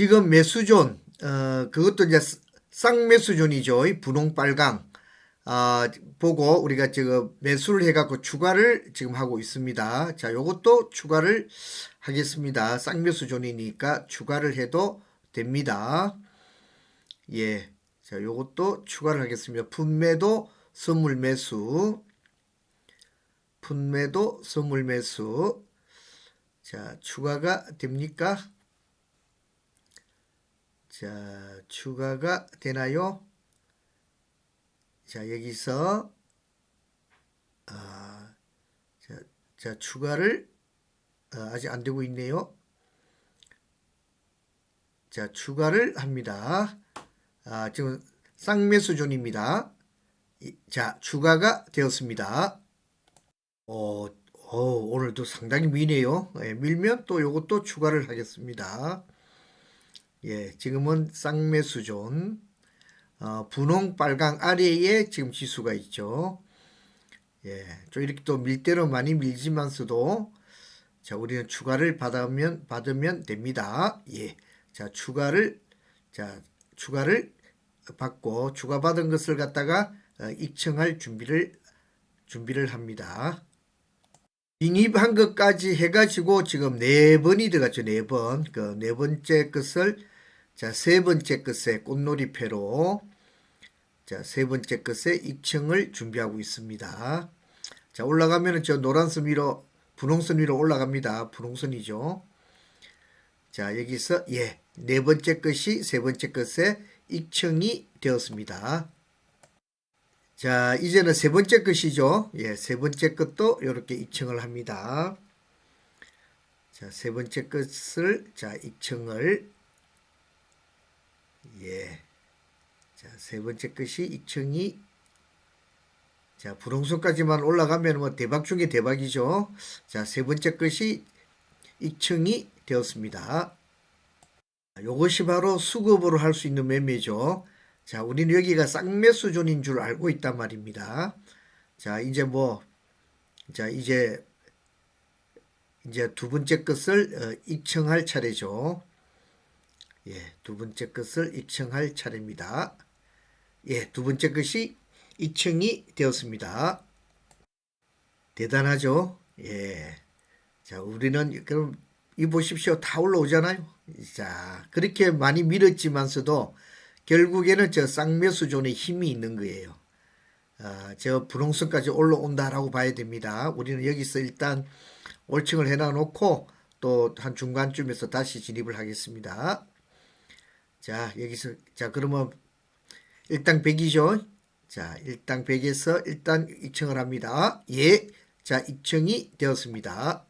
지금 매수존, 어, 그것도 이제 쌍매수존이죠. 이 분홍 빨강. 아, 보고 우리가 지금 매수를 해갖고 추가를 지금 하고 있습니다. 자, 요것도 추가를 하겠습니다. 쌍매수존이니까 추가를 해도 됩니다. 예. 자, 요것도 추가를 하겠습니다. 분매도 선물 매수. 분매도 선물 매수. 자, 추가가 됩니까? 자, 추가가 되나요? 자, 여기서 아, 자, 자, 추가를 아, 아직 안 되고 있네요. 자, 추가를 합니다. 아, 지금 쌍매수 존입니다. 이- 자, 추가가 되었습니다. 어, 어, 오늘도 상당히 미네요. 예, 밀면 또 요것도 추가를 하겠습니다. 예, 지금은 쌍매수 존. 어, 분홍 빨강 아래에 지금 지수가 있죠. 예, 좀 이렇게 또 밀대로 많이 밀지만서도 자, 우리는 추가를 받으면 받으면 됩니다. 예. 자, 추가를 자, 추가를 받고 추가 받은 것을 갖다가 어, 입청할 준비를 준비를 합니다. 빙입한 것까지 해가지고 지금 네 번이 들어갔죠. 네 번. 그 네 번째 것을 자, 세 번째 것에 꽃놀이패로 자, 세 번째 것에 입청을 준비하고 있습니다. 자, 올라가면은 저 노란선 위로 분홍선 위로 올라갑니다. 분홍선이죠. 자, 여기서 예, 네 번째 것이 세 번째 것에 입청이 되었습니다. 자, 이제는 세 번째 것이죠. 예, 세 번째 것도 이렇게 입청을 합니다. 자, 세 번째 것을 자, 입청을 예. 자, 세 번째 것이 입청이 자, 불홍선까지만 올라가면 뭐 대박 중에 대박이죠. 자, 세 번째 것이 입청이 되었습니다. 요것이 바로 수급으로 할 수 있는 매매죠. 자, 우리는 여기가 쌍매수 존인 줄 알고 있단 말입니다. 자, 이제 뭐, 자, 이제, 이제 두 번째 것을 어, 입청할 차례죠. 예, 두 번째 것을 입청할 차례입니다. 예, 두 번째 것이 입청이 되었습니다. 대단하죠? 예. 자, 우리는 그럼 이 보십시오. 다 올라오잖아요. 자, 그렇게 많이 밀었지만서도 결국에는 저 쌍매수존에 힘이 있는 거예요. 아, 저 분홍선까지 올라온다라고 봐야 됩니다. 우리는 여기서 일단 올층을 해놔 놓고 또 한 중간쯤에서 다시 진입을 하겠습니다. 자, 여기서 자, 그러면 일당 100이죠. 자, 일당 100에서 일단 입청을 합니다. 예. 자, 입청이 되었습니다.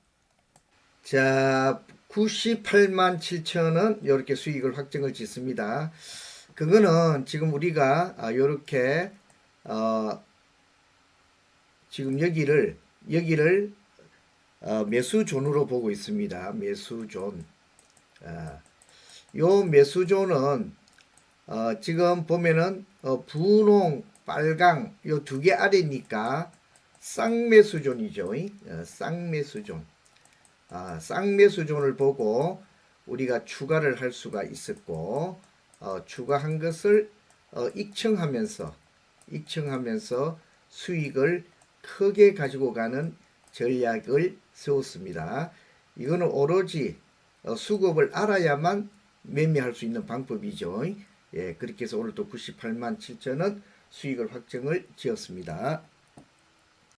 자, 98만 7천 원 이렇게 수익을 확정을 짓습니다. 그거는 지금 우리가 아, 요렇게 어 지금 여기를 여기를 어, 매수존으로 보고 있습니다. 매수존. 아, 요 매수존은 어, 지금 보면은 어, 분홍, 빨강 요 두 개 아래니까 쌍매수존이죠. 어, 쌍매수존. 아, 쌍매수존을 보고 우리가 추가를 할 수가 있었고 어, 추가한 것을 어, 입청하면서 입청하면서 수익을 크게 가지고 가는 전략을 세웠습니다. 이거는 오로지 어, 수급을 알아야만 매매할 수 있는 방법이죠. 예, 그렇게 해서 오늘도 98만 7천 원 수익을 확정을 지었습니다.